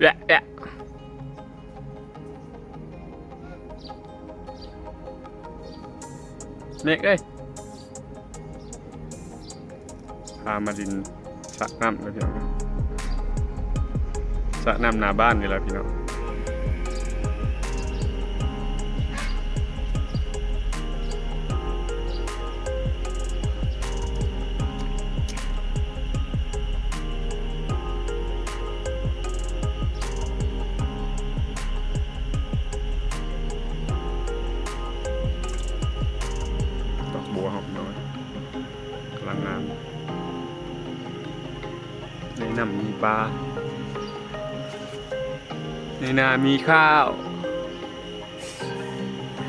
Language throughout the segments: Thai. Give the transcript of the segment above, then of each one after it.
แยะแยะเมกเอ้ยพามาดินสระน้ำเลยพี่น้องสระน้ำหน้าบ้านนี่แหละพี่น้อง ในน้ำมีปลา ในนามีข้าว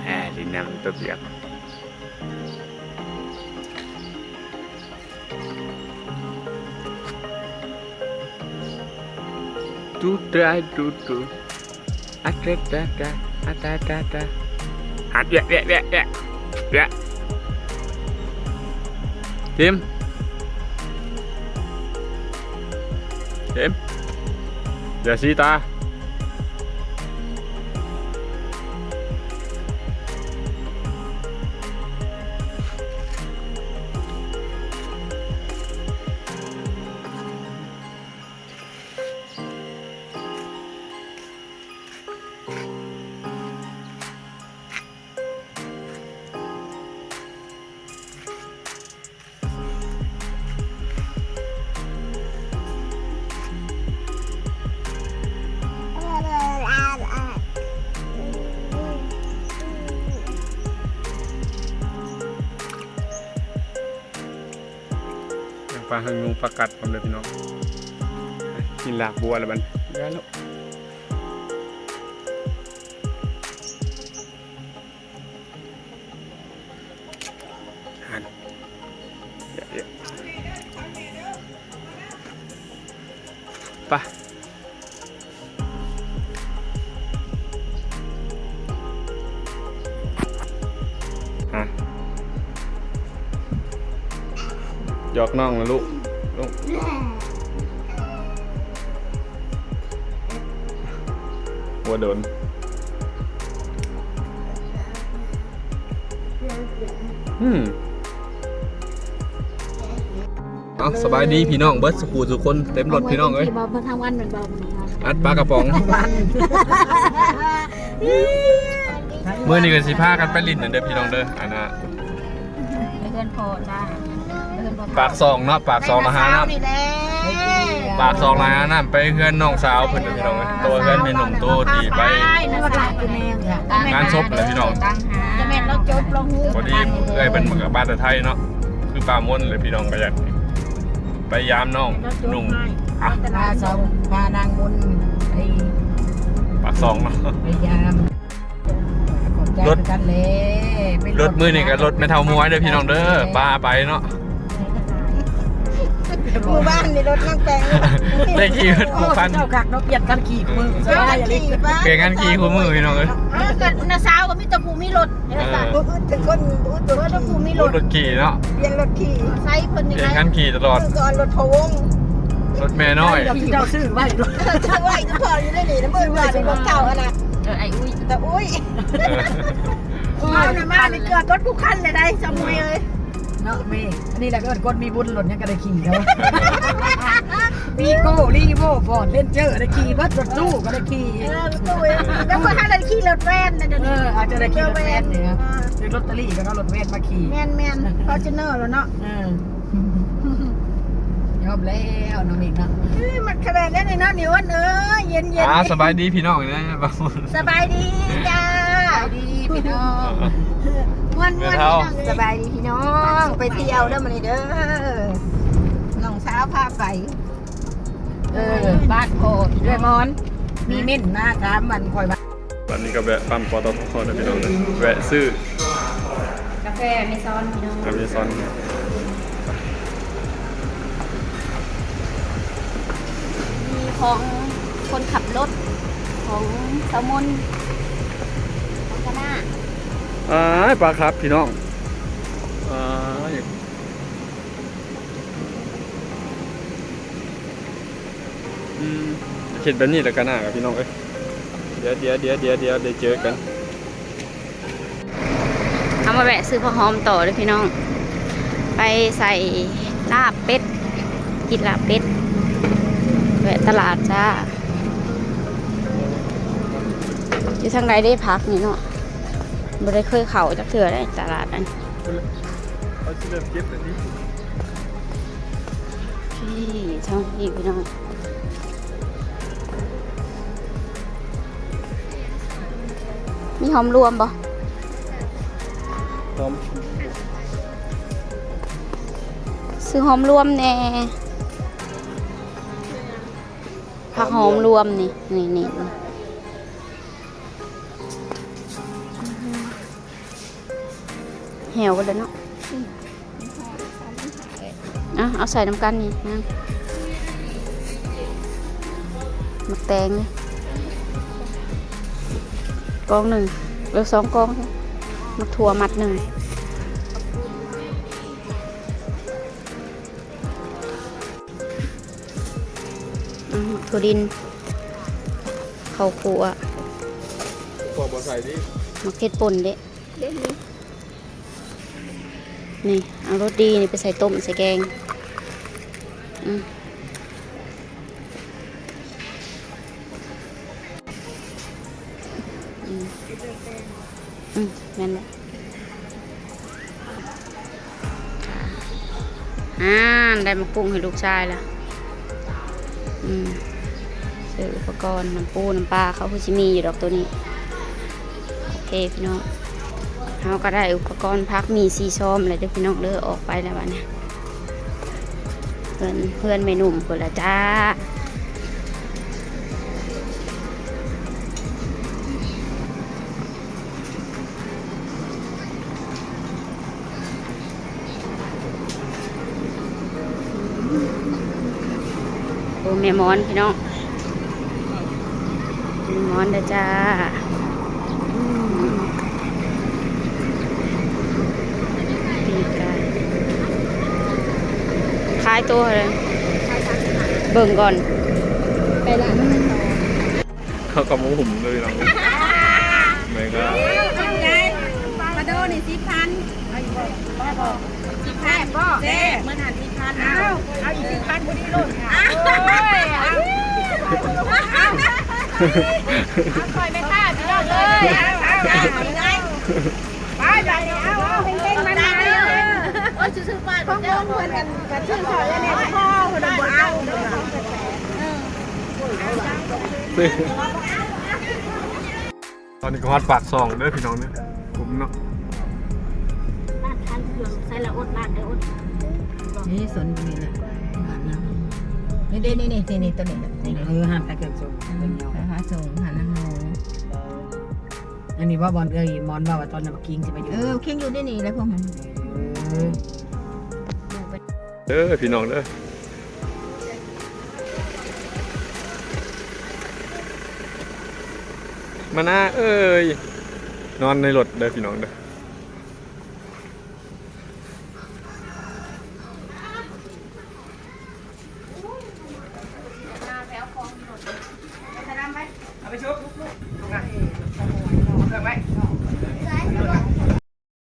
แหมดินน้ำตัวเปียกดูดได้ดูดูอัดเด็ดได้ได้อัดได้ได้ได้หัดแยะแยะแยะ แยะแยะ Tim Tim Giờ si ta Yang pahang nung pakat pam le pinong Ni lah buah lah ban Ya lo Han Ya ya Pa ฮะ ยอกน้องนะลูกลูกหัวโดนอืมเอาสบายดีพี่น้องเบิร์ดสกูทุกคนเต็มรถพี่น้องเอ้ยบอลทางวันเหมือนบอลเหมือนกันอัดปลากระป๋องเมื่อนี้ก็สิพากันไปลินนั่นเด้อพี่น้องเด้ออันน่ะไปเพื่อนพอจ้าไปเพื่อนพอปากซองเนาะปากซองนะฮะน้ำนี่แหละปากซองนะฮะน้ำไปเพื่อนน้องสาวเพิ่นเด้อพี่น้องเอ้ยตัวเพื่อนเป็นหนุ่มโตที่ไปนั่นก็หลายคือแมงค่ะงานศพเลยพี่น้องตั้งหาจะแม่นเราจบเราหูพอดีเอ้ยเป็นเหมือนกับบ้านแต่ไทยเนาะคือป่าม่วนเลยพี่น้องก็อยากไปยามน้องหนุ่มอะพาสองพานางมนไปปากซองเนาะพยายามขอบใจรถกันเลยเป็นรถมือนี่กับรถไม่เท่ามวยเด้อพี่น้องเด้อป้าไปเนาะ หมู่บ้านนี่รถนั่งแปลงได้ขี่รถคู่คัน เจ้ากักนกเปียดกันขี่มือเจ้าขี่ป้าเก่งกันขี่คู่มือพี่น้องเอ้ยเออเกิดนาสาวก็มีแตะภูมิรถเออจ้ะพูดถึงคนพูดถึงเมื่อตะภูมิรรถถรถขี่เนาะเรียนรถขี่ไซส์เพิ่นนี่เก่ไงงกันขี่ตลอด ก่อนรถพะวงรถแม่น้อยเจ้าซื้อไว้รถถ้าไหวก็พออยู่ได้หนีน้ำมือว่าเป็นรถเก่าอะนะเออไอ้อุ้ยแต่อุ้ยเออมาหน่อยมาในเกิดรถทุกคันเลยได้จำไว้เลย เนาะเมย์อันนี้แหละก็คนมีบุญหล่นยังก็ได้ขี่แล้ววีโก้รีโวฟอร์ดเลนเจอร์ได้ขี่บัสรถตู้ก็ได้ขี่เออตู้แล้วก็ถ้าเราขี่รถแวนนะเดี๋ยวเอนี้ออาจจะได้ขี่รถแวนเนี่ยซื้อลอตเตอรี่ก็เอารถแวนมาขี่แมนแมนฟอร์จูเนอร์แล้วเนาะเออยอมแล้วน้องอีกเนาะเฮ้ยมันขนาดนี้เลยเนาะนิวเออเย็นเย็นอ่าสบายดีพี่น้องนะบางคนสบายดีจ้าไปดีพี่น้อง ม่วนม่วนสบายดีพี่น้อง ไปเที่ยวเด้อมันนี่เด้อน้องสาวพาไป เออ บ้านโพดด้วยมอน มีเม่นหน้าถามมันคอยมาวันนี้ก็แวะปั๊มปตทนะพี่น้องนะแวะซื้อกาแฟไม่ซ้อนพี่น้องอเมซอนมีของคนขับรถของสมนของคณะ อ่าปลาครับพี่น้องอ่าอืมเห็นแบบนี้แล้วกันนะพี่น้องเอ้ยเดี๋ยวเดี๋ยวเดี๋ยวเดี๋ยวเดี๋ยวได้เจอกันเอามาแวะซื้อผ้าหอมต่อเลยพี่น้อง ไปใส่ลาบเป็ดกินลาบเป็ดแวะตลาดจ้าอยู่ทางใดได้พักนี่เนาะ บ่ได้เคยเข้าจักเถื่อได้ตลาดนั้นเขาจะเริ่มเก็บแบบนี้พี่ช่างพี่พี่น้องมีหอมรวมบ่พร้อมซื้อหอมรวมแน่ผักหอมรวมนี่นี่นี่ แหวกันเลยเนาะอะเอาใส่น้ำกันนี่นะหมักแตงเลยกองหนึ่งหรือสองกองเนี่ยหมักถั่วมัดหนึ่งอืมถั่วดินข้าวคั่วพอบ่ใส่ดิมะเขือป่นเด้นี่ นี่เอารสดีนี่ไปใส่ต้มใส่แกงอืมอืมอืมนั่นแหละอ่าได้มาปรุงให้ลูกชายแล้วอืมซื้ออุปกรณ์น้ำปูน้ำปลาเขาคือชิมีอยู่ดอกตัวนี้ โอเคพี่น้อง เขาก็ได้อุปกรณ์พักมีซีซ้อมอะไรเดี๋ยวพี่น้องเลือออกไปแล้ววันนี้เพื่อนเพื่อนเมนุ่มคนละจ้าโอ้แม่มอนพี่น้องแม่มอนเดจ้าอืมปีกไก่ ขายตัวเลยเบิ่งก่อน ไปละเขากับหมูหุ่มเลยน้องไม่ก็มาโดนี่สิพันสิแพบบ่เจ๊เมื่อหันสิพันเอาเอาอีกสิพันบุรีโลดค่ะเอาคอยไม่ฆ่าพี่น้องเลยเอาเอาเอาไงไปไปเอาเอาเพ่งๆมันมาเลย โอ้ยซื้อๆไปของงเหมือนกันกับชื่อเขาเนี่ยพ่อคนบ่เอาตอนนี้ก็ฮอดปากซองเด้อพี่น้องเด้อผมเนาะบ้านคันเครื่องใส่ละอดบ้านเด้อดนี่สนนี่แหละนี่นี่นี่นี่นี่ตัวนี้นี่เออหันไปเกิดสูงนะคะส่งหานังโนอันนี้ว่าบอลเอ้ยมอนว่าตอนนั้นกิงจะไปอยู่เออคิงอยู่ที่นี่แล้วพวกมันเออ เด้อพี่น้องเด้อมาหน้าเอ้ย นอนในรถเด้อพี่น้องเด้อ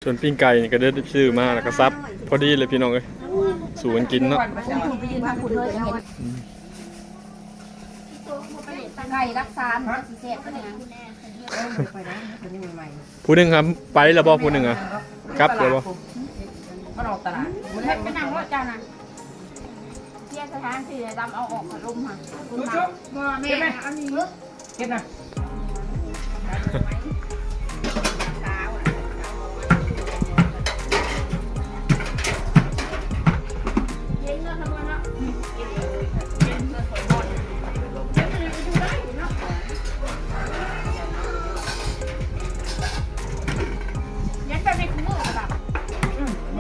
ส่วนปิ้งไก่นี่ก็ได้ซื้อมาแล้วก็ซับ พอดีเลยพี่น้องเอ้ย สู่กันกินเนาะไก่รักษาหนูสิเสียบก็ได้นะผู้หนึ่งครับ ไปแล้วบ่ผู้หนึ่งอะกลับแล้วบ่มันออกตลาดเฮ็ดไปนั่งรถเจ้าน่ะเที่ยสถานที่ดำเอาออกมาลุมค่ะลุมมาแม่อันนี้เก็บนะ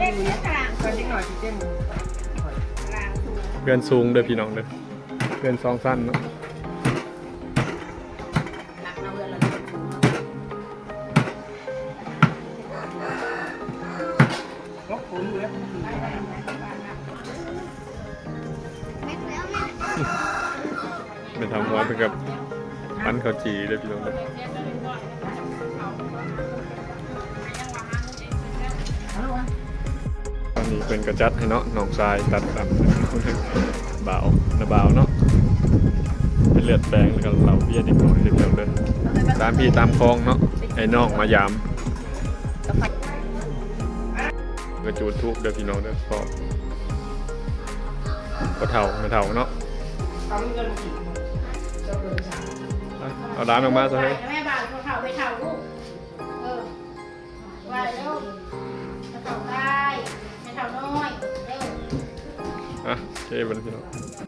เย็นเนี่ยกลางตอนนี้หน่อยสิเต็มเพื่อนสูงเด้อพี่น้องเด้อเพื่อนสองสั้นเนาะไปทำวันเพื่อกับปั้นข้าวจีเลยพี่น้องเด้อ เีเป็นกระจัดให้เนาะนองชายตัดตามบ่าวนะบ่าวเนาะเป็นเลือดแปลงแล้วก็เหล่าเบี้ยเด็กน้อยเด็กเดียวเลยตามพี่ตามคลองเนาะไอ้นองมายามกระจูดทุบเด้อพี่น้องเด้อพอก็เท่าไม่เท่าเนาะเอาร้านออกมาซะเฮ้ยแม่บ้านเขาเฒ่าไปเฒ่าลูกเออว่าเร็วเฒ่าได้ อะเท่ไปเลยพี่น